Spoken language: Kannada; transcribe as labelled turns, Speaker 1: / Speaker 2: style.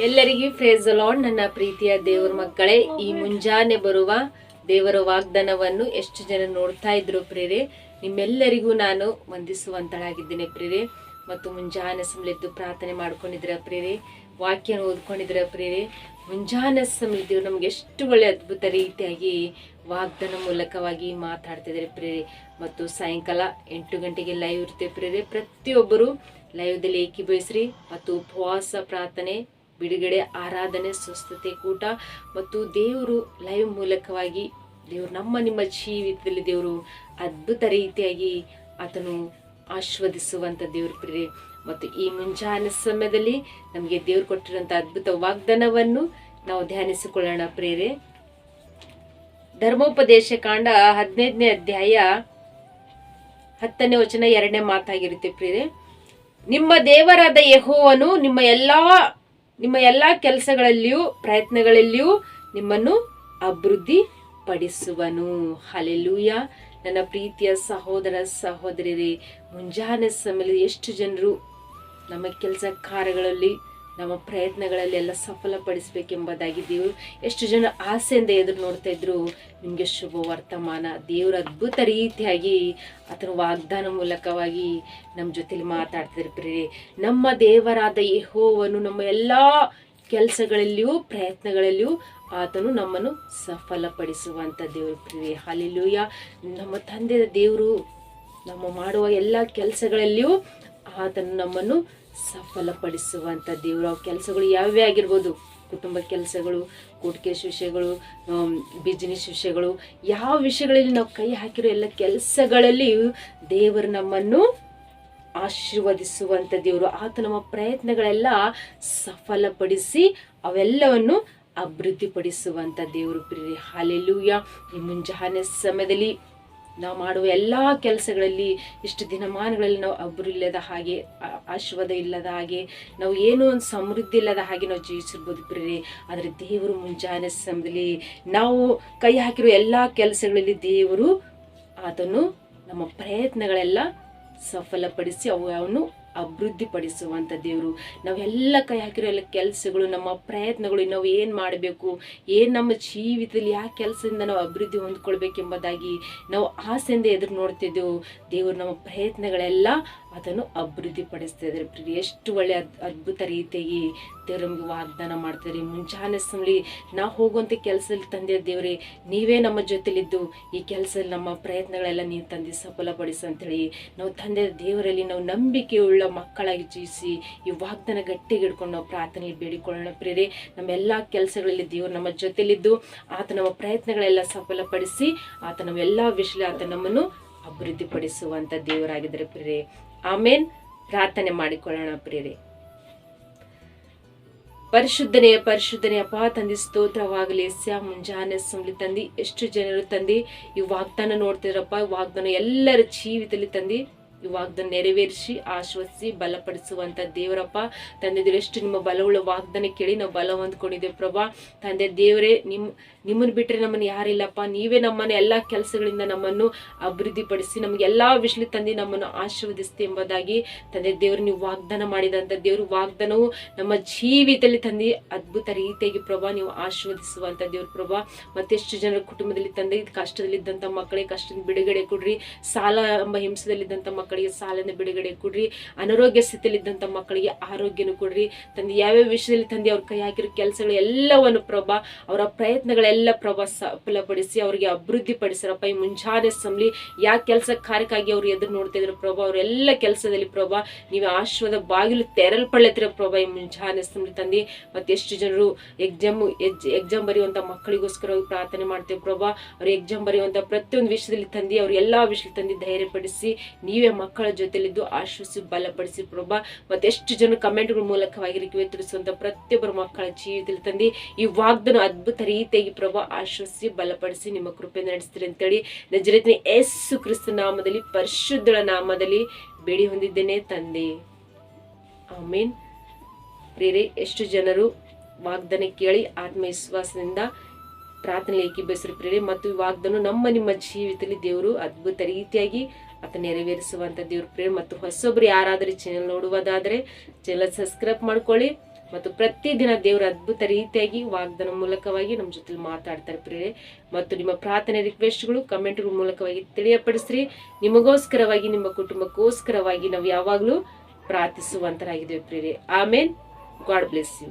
Speaker 1: ಎಲ್ಲರಿಗೂ ಫ್ರೇಸ್ ಅಲಾಡ್ ನನ್ನ ಪ್ರೀತಿಯ ದೇವರ ಮಕ್ಕಳೇ, ಈ ಮುಂಜಾನೆ ಬರುವ ದೇವರ ವಾಗ್ದಾನವನ್ನು ಎಷ್ಟು ಜನ ನೋಡ್ತಾ ಇದ್ರು ಪ್ರೇರೆ ನಿಮ್ಮೆಲ್ಲರಿಗೂ ನಾನು ವಂದಿಸುವಂತಳಾಗಿದ್ದೇನೆ ಪ್ರೇರೆ ಮತ್ತು ಮುಂಜಾನೆ ಸಮಲೆದ್ದು ಪ್ರಾರ್ಥನೆ ಮಾಡ್ಕೊಂಡಿದ್ರ ಪ್ರೇರೆ ವಾಕ್ಯನ ಓದ್ಕೊಂಡಿದ್ರ ಪ್ರೇರೆ ಮುಂಜಾನೆ ಸಮಲೆದ್ದು ನಮ್ಗೆ ಎಷ್ಟು ಒಳ್ಳೆ ಅದ್ಭುತ ರೀತಿಯಾಗಿ ವಾಗ್ದಾನ ಮೂಲಕವಾಗಿ ಮಾತಾಡ್ತಿದ್ದಾರೆ ಪ್ರೇರೆ ಮತ್ತು ಸಾಯಂಕಾಲ ಎಂಟು ಗಂಟೆಗೆ ಲೈವ್ ಇರುತ್ತೆ ಪ್ರೇರೆ ಪ್ರತಿಯೊಬ್ಬರು ಲೈವ್ದಲ್ಲಿ ಏಕೀಭವಿಸ್ರಿ. ಮತ್ತು ಉಪವಾಸ, ಪ್ರಾರ್ಥನೆ ಬಿಡುಗಡೆ, ಆರಾಧನೆ, ಸ್ವಸ್ಥತೆ, ಕೂಟ ಮತ್ತು ದೇವರು ಲೈವ್ ಮೂಲಕವಾಗಿ ದೇವರು ನಮ್ಮ, ನಿಮ್ಮ ಜೀವಿತದಲ್ಲಿ ದೇವರು ಅದ್ಭುತ ರೀತಿಯಾಗಿ ಆತನು ಆಸ್ವಾದಿಸುವಂಥ ದೇವ್ರ ಪ್ರಿಯ ಮತ್ತು ಈ ಮುಂಜಾನೆ ಸಮಯದಲ್ಲಿ ನಮಗೆ ದೇವ್ರು ಕೊಟ್ಟಿರುವಂಥ ಅದ್ಭುತ ವಾಗ್ದಾನವನ್ನು ನಾವು ಧ್ಯಾನಿಸಿಕೊಳ್ಳೋಣ ಪ್ರೇರೆ ಧರ್ಮೋಪದೇಶ ಕಾಂಡ ಹದಿನೈದನೇ ಅಧ್ಯಾಯ ಹತ್ತನೇ ವಚನ ಎರಡನೇ ಮಾತಾಗಿರುತ್ತೆ ಪ್ರೇರೆ ನಿಮ್ಮ ದೇವರಾದ ಯಹೋವನು ನಿಮ್ಮ ಎಲ್ಲಾ ನಿಮ್ಮ ಎಲ್ಲ ಕೆಲಸಗಳಲ್ಲಿಯೂ, ಪ್ರಯತ್ನಗಳಲ್ಲಿಯೂ ನಿಮ್ಮನ್ನು ಅಭಿವೃದ್ಧಿ ಪಡಿಸುವನು ಹಲೆಲೂಯ ನನ್ನ ಪ್ರೀತಿಯ ಸಹೋದರ ಸಹೋದರಿ ಮುಂಜಾನೆ ಸಮಯದಲ್ಲಿ ಎಷ್ಟು ಜನರು ನಮ್ಮ ಕೆಲಸ ಕಾರ್ಯಗಳಲ್ಲಿ ನಮ್ಮ ಪ್ರಯತ್ನಗಳಲ್ಲಿ ಎಲ್ಲ ಸಫಲಪಡಿಸಬೇಕೆಂಬುದಾಗಿ ದೇವರು ಎಷ್ಟು ಜನ ಆಸೆಯಿಂದ ಎದುರು ನೋಡ್ತಾ ಇದ್ರು, ನಿಮಗೆ ಶುಭ ವರ್ತಮಾನ. ದೇವರ ಅದ್ಭುತ ರೀತಿಯಾಗಿ ಆತನ ವಾಗ್ದಾನ ಮೂಲಕವಾಗಿ ನಮ್ಮ ಜೊತೆಲಿ ಮಾತಾಡ್ತಿದ್ರು ಪ್ರೇರಿ ನಮ್ಮ ದೇವರಾದ ಯಹೋವನ್ನು ನಮ್ಮ ಎಲ್ಲ ಕೆಲಸಗಳಲ್ಲಿಯೂ, ಪ್ರಯತ್ನಗಳಲ್ಲಿಯೂ ಆತನು ನಮ್ಮನ್ನು ಸಫಲಪಡಿಸುವಂಥ ದೇವರು ಪ್ರಿಯರೇ. ಹಾಲಿಲೂಯ ನಮ್ಮ ತಂದೆಯ ದೇವರು ನಮ್ಮ ಮಾಡುವ ಎಲ್ಲ ಕೆಲಸಗಳಲ್ಲಿಯೂ ಆತನು ನಮ್ಮನ್ನು ಸಫಲಪಡಿಸುವಂಥ ದೇವರ. ಕೆಲಸಗಳು ಯಾವ್ಯಾವ ಆಗಿರ್ಬೋದು. ಕುಟುಂಬ ಕೆಲಸಗಳು ಕೂಟ್ಕೇಶ್ ವಿಷಯಗಳು ಬಿಸ್ನೆಸ್ ವಿಷಯಗಳು, ಯಾವ ವಿಷಯಗಳಲ್ಲಿ ನಾವು ಕೈ ಹಾಕಿರೋ ಎಲ್ಲ ಕೆಲಸಗಳಲ್ಲಿ ದೇವರು ನಮ್ಮನ್ನು ಆಶೀರ್ವದಿಸುವಂಥ ದೇವರು. ಆತ ನಮ್ಮ ಪ್ರಯತ್ನಗಳೆಲ್ಲ ಸಫಲಪಡಿಸಿ ಅವೆಲ್ಲವನ್ನು ಅಭಿವೃದ್ಧಿಪಡಿಸುವಂಥ ದೇವರು ಪ್ರಿಯರೇ. ಹಾಲೆಲ್ಲೂಯ ಈ ಮುಂಜಾನೆ ಸಮಯದಲ್ಲಿ ನಾವು ಮಾಡುವ ಎಲ್ಲ ಕೆಲಸಗಳಲ್ಲಿ ಇಷ್ಟು ದಿನಮಾನಗಳಲ್ಲಿ ನಾವು ಅಬ್ಬರು ಇಲ್ಲದ ಹಾಗೆ ಆಶ್ವದ ಇಲ್ಲದ ಹಾಗೆ, ನಾವು ಏನೋ ಒಂದು ಸಮೃದ್ಧಿ ಇಲ್ಲದ ಹಾಗೆ ನಾವು ಜೀವಿಸಿರ್ಬೋದು ಪ್ರೇರಿ ಆದರೆ ದೇವರು ಮುಂಜಾನೆ ಸಮಯದಲ್ಲಿ ನಾವು ಕೈ ಹಾಕಿರೋ ಎಲ್ಲ ಕೆಲಸಗಳಲ್ಲಿ ದೇವರು ಆತನು ನಮ್ಮ ಪ್ರಯತ್ನಗಳೆಲ್ಲ ಸಫಲಪಡಿಸಿ ಅವು ಅವನು ಅಭಿವೃದ್ಧಿಪಡಿಸುವಂಥ ದೇವರು. ನಾವೆಲ್ಲ ಕೈ ಹಾಕಿರೋ ಎಲ್ಲ ಕೆಲಸಗಳು, ನಮ್ಮ ಪ್ರಯತ್ನಗಳು, ನಾವು ಏನು ಮಾಡಬೇಕು, ಏನು ನಮ್ಮ ಜೀವಿತದಲ್ಲಿ ಯಾವ ಕೆಲಸದಿಂದ ನಾವು ಅಭಿವೃದ್ಧಿ ಹೊಂದ್ಕೊಳ್ಬೇಕೆಂಬುದಾಗಿ ನಾವು ಆಸೆಯಿಂದ ಎದುರು ನೋಡ್ತಿದ್ದೆವು. ದೇವರು ನಮ್ಮ ಪ್ರಯತ್ನಗಳೆಲ್ಲ ಅದನ್ನು ಅಭಿವೃದ್ಧಿಪಡಿಸ್ತಾ ಇದ್ದಾರೆ ಎಷ್ಟು ಒಳ್ಳೆ ಅದ್ಭುತ ರೀತಿಯಾಗಿ ದೇವರು ನಮಗೆ ವಾಗ್ದಾನ ಮಾಡ್ತಾರೆ ಮುಂಜಾನೆ ಸಮಲಿ ನಾವು ಹೋಗುವಂಥ ಕೆಲಸದಲ್ಲಿ ತಂದೆ ದೇವರೇ, ನೀವೇ ನಮ್ಮ ಜೊತೆಲಿದ್ದು. ಈ ಕೆಲಸದಲ್ಲಿ ನಮ್ಮ ಪ್ರಯತ್ನಗಳೆಲ್ಲ ನೀವು ತಂದೆ ಸಫಲಪಡಿಸು ಅಂತೇಳಿ. ನಾವು ತಂದೆ ದೇವರಲ್ಲಿ ನಾವು ನಂಬಿಕೆಯುಳ್ಳ ಮಕ್ಕಳಾಗಿ ಜೀವಿಸಿ, ಈ ವಾಗ್ದಾನ ಗಟ್ಟಿಗೆ ಹಿಡ್ಕೊಂಡು ನಾವು ಪ್ರಾರ್ಥನೆ ಬೇಡಿಕೊಳ್ಳೋಣ ಪ್ರೇರೆ ಎಲ್ಲಾ ಕೆಲಸಗಳಲ್ಲಿ ದೇವರು ನಮ್ಮ ಜೊತೆಲಿದ್ದು. ಆತ ನಮ್ಮ ಪ್ರಯತ್ನಗಳೆಲ್ಲ ಸಫಲಪಡಿಸಿ, ಆತ ಎಲ್ಲಾ ವಿಷಯ ಆತ ನಮ್ಮನ್ನು ಅಭಿವೃದ್ಧಿಪಡಿಸುವಂಥ ದೇವರಾಗಿದ್ದಾರೆ ಪ್ರೇರೆ ಆಮೇನ್. ಪ್ರಾರ್ಥನೆ ಮಾಡಿಕೊಳ್ಳೋಣ ಪ್ರೇರೆ ಪರಿಶುದ್ಧನೆಯ ಪರಿಶುದ್ಧನೆಯ ಅಪ್ಪ, ತಂದಿ ಸ್ತೋತ್ರವಾಗಲಿ. ಸ್ಯಾ ಮುಂಜಾನೆ ಸುಮ್ಲಿ ತಂದಿ, ಎಷ್ಟು ಜನರು ತಂದಿ, ಈ ವಾಗ್ದಾನ ನೋಡ್ತಿದ್ರಪ್ಪ ವಾಗ್ದಾನ ಎಲ್ಲರ ಜೀವಿತದಲ್ಲಿ ತಂದಿ. ಈ ನೆರವೇರಿಸಿ ಆಶ್ವಸಿಸಿ ಬಲಪಡಿಸುವಂತ ದೇವರಪ್ಪ. ತಂದೆ ದೇವರು, ಎಷ್ಟು ನಿಮ್ಮ ಬಲವುಳ್ಳ ವಾಗ್ದಾನ ಕೇಳಿ ನಾವು ಬಲ ಹೊಂದ್ಕೊಂಡಿದ್ದೇವೆ ಪ್ರಭಾ. ತಂದೆ ದೇವರೇ, ನಿಮ್, ನಿಮ್ಮನ್ನು ಬಿಟ್ಟರೆ ನಮ್ಮನ್ನು ಯಾರಿಲ್ಲಪ್ಪ ನೀವೇ ನಮ್ಮನ್ನ ಎಲ್ಲ ಕೆಲಸಗಳಿಂದ ನಮ್ಮನ್ನು ಅಭಿವೃದ್ಧಿಪಡಿಸಿ, ನಮ್ಗೆ ಎಲ್ಲಾ ವಿಷಯದಲ್ಲಿ ತಂದು ನಮ್ಮನ್ನು ಆಶೀರ್ವದಿಸ್ತಿ ಎಂಬುದಾಗಿ ತಂದೆ ದೇವರು, ನೀವು ವಾಗ್ದಾನ ಮಾಡಿದಂಥ ದೇವರು, ವಾಗ್ದಾನವು ನಮ್ಮ ಜೀವಿತದಲ್ಲಿ ತಂದು ಅದ್ಭುತ ರೀತಿಯಾಗಿ ಪ್ರಭಾ, ನೀವು ಆಶೀರ್ವದಿಸುವಂಥ ದೇವ್ರ ಪ್ರಭಾ. ಮತ್ತೆಷ್ಟು ಜನರ ಕುಟುಂಬದಲ್ಲಿ ತಂದೆ ಕಷ್ಟದಲ್ಲಿದ್ದಂಥ ಮಕ್ಕಳಿಗೆ ಕಷ್ಟದ ಬಿಡುಗಡೆ ಕೊಡ್ರಿ. ಸಾಲ ಎಂಬ ಹಿಂಸದಲ್ಲಿದ್ದಂಥ ಮಕ್ಕಳಿಗೆ ಸಾಲನ ಬಿಡುಗಡೆ ಕೊಡ್ರಿ. ಅನಾರೋಗ್ಯ ಸ್ಥಿತಿಯಲ್ಲಿದ್ದಂಥ ಮಕ್ಕಳಿಗೆ ಆರೋಗ್ಯನೂ ಕೊಡ್ರಿ. ತಂದೆ, ಯಾವ್ಯಾವ ವಿಷಯದಲ್ಲಿ ತಂದೆ ಅವ್ರ ಕೈ ಹಾಕಿರೋ ಕೆಲಸಗಳು ಎಲ್ಲವನ್ನು ಪ್ರಭಾ ಅವರ ಪ್ರಯತ್ನಗಳೆಲ್ಲ ಪ್ರಭಾ ಸಫಲಪಡಿಸಿ ಅವರಿಗೆ ಅಭಿವೃದ್ಧಿ ಪಡಿಸಿರಪ್ಪ ಈ ಮುಂಜಾನೆ ಸಂಬಳಿ ಯಾವ ಕೆಲಸ ಕಾರ್ಯಕ್ಕಾಗಿ ಅವ್ರು ಎದುರು ನೋಡ್ತಾ ಇದ್ರು ಪ್ರಭಾ ಅವರೆಲ್ಲ ಕೆಲಸದಲ್ಲಿ ಪ್ರಭಾ ನೀವು ಆಶ್ವದ ಬಾಗಿಲು ತೆರಲ್ಪಳ್ಳತ್ತಿರ ಪ್ರಭಾ ಈ ಮುಂಜಾನೆ ಸಂಬಳಿ ತಂದೆ. ಮತ್ತೆ ಎಷ್ಟು ಜನರು ಎಕ್ಸಾಮ್ ಎಕ್ಸಾಮ್ ಬರೆಯುವಂಥ ಮಕ್ಕಳಿಗೋಸ್ಕರ ಪ್ರಾರ್ಥನೆ ಮಾಡ್ತೇವೆ ಪ್ರಭಾ. ಅವ್ರ ಎಕ್ಸಾಮ್ ಬರೆಯುವಂಥ ಪ್ರತಿಯೊಂದು ವಿಷಯದಲ್ಲಿ ತಂದು ಅವ್ರ ಎಲ್ಲಾ ವಿಷಯದಲ್ಲಿ ತಂದು ಧೈರ್ಯಪಡಿಸಿ ನೀವೇ ಮಕ್ಕಳ ಜೊತೆಲಿದ್ದು ಆಶ್ವಸಿ ಬಲಪಡಿಸಿ ಪ್ರಭಾ. ಮತ್ತೆ ಎಷ್ಟು ಜನ ಕಮೆಂಟ್ಗಳ ಮೂಲಕವಾಗಿ ತಿಳಿಸುವಂತ ಪ್ರತಿಯೊಬ್ಬರ ಮಕ್ಕಳ ಜೀವಿತದಲ್ಲಿ ತಂದು, ಈ ವಾಗ್ದನ ಅದ್ಭುತ ರೀತಿಯಾಗಿ ಪ್ರಭಾ ಆಶ್ವಸಿ ಬಲಪಡಿಸಿ ನಿಮ್ಮ ಕೃಪೆ ನಡೆಸ್ತೀರಿ ಅಂತೇಳಿ ನಜರತ್ನ ಯೇಸು ಕ್ರಿಸ್ತ ನಾಮದಲ್ಲಿ, ಪರಿಶುದ್ಧಳ ನಾಮದಲ್ಲಿ ಬೇಡಿ ಹೊಂದಿದ್ದೇನೆ ತಂದೆ. ಆಮೇನ್. ಪ್ರೇರೆ ಎಷ್ಟು ಜನರು ವಾಗ್ದಾನ ಕೇಳಿ ಆತ್ಮವಿಶ್ವಾಸದಿಂದ ಪ್ರಾರ್ಥನೆ ಏಕೀಭವಿಸಿರಿ ಪ್ರೇರೆ ಮತ್ತು ಈ ವಾಗ್ದಾನ ನಮ್ಮ ನಿಮ್ಮ ಜೀವಿತದಲ್ಲಿ ದೇವರು ಅದ್ಭುತ ರೀತಿಯಾಗಿ ಆತ ನೆರವೇರಿಸುವಂಥ ದೇವ್ರ ಪ್ರೇಮ ಮತ್ತು ಹೊಸೊಬ್ರು ಯಾರಾದರೂ ಚಾನೆಲ್ ನೋಡುವುದಾದರೆ ಚಾನಲ್ ಸಬ್ಸ್ಕ್ರೈಬ್ ಮಾಡ್ಕೊಳ್ಳಿ ಮತ್ತು ಪ್ರತಿದಿನ ದೇವರ ಅದ್ಭುತ ರೀತಿಯಾಗಿ ವಾಗ್ದಾನ ಮೂಲಕವಾಗಿ ನಮ್ಮ ಜೊತೆ ಮಾತಾಡ್ತಾರೆ ಪ್ರೇರೆ ಮತ್ತು ನಿಮ್ಮ ಪ್ರಾರ್ಥನೆ ರಿಕ್ವೆಸ್ಟ್ಗಳು ಕಮೆಂಟ್ಗಳ ಮೂಲಕವಾಗಿ ತಿಳಿಯಪಡಿಸ್ರಿ. ನಿಮಗೋಸ್ಕರವಾಗಿ, ನಿಮ್ಮ ಕುಟುಂಬಕ್ಕೋಸ್ಕರವಾಗಿ ನಾವು ಯಾವಾಗಲೂ ಪ್ರಾರ್ಥಿಸುವಂತರಾಗಿದ್ದೇವೆ ಪ್ರೇರೆ ಆಮೇನ್ ಗಾಡ್ ಬ್ಲೆಸ್ ಯು